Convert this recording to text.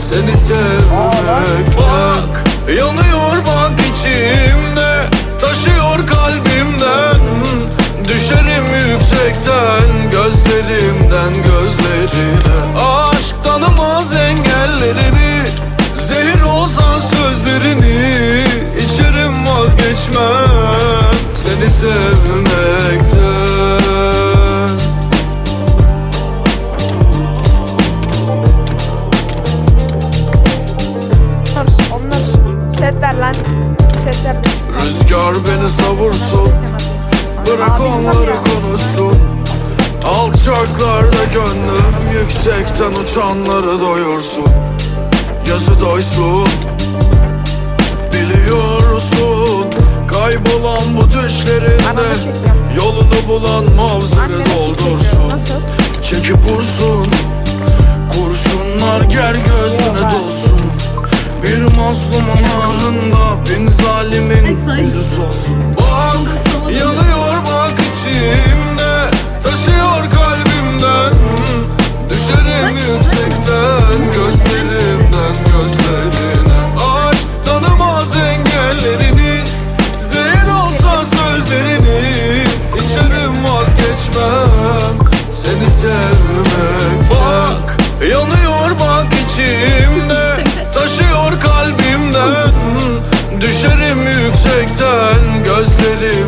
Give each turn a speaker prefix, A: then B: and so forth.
A: Seni sevmek Bak yanıyor bak içimde Taşıyor kalbimden. Düşerim yüksekten Gözlerimden gözlerine. Aşk tanımaz engellerini Zehir olsa sözlerini. İçerim vazgeçmem Seni sevmekten
B: setler lan. Setler.
A: Rüzgar beni savursun. Bırak onları konuşsun. Alçaklarda gönlüm Yüksekten uçanları doyursun. Gözü doysun. Biliyorsun Kaybolan bu düşlerinde. Yolunu bulan mavzeri doldursun? Çekip vursun. Kurşunlar ger gözüne dolsun Bir mazlumun ahında Bin zalimin yüzü solsun gözlerim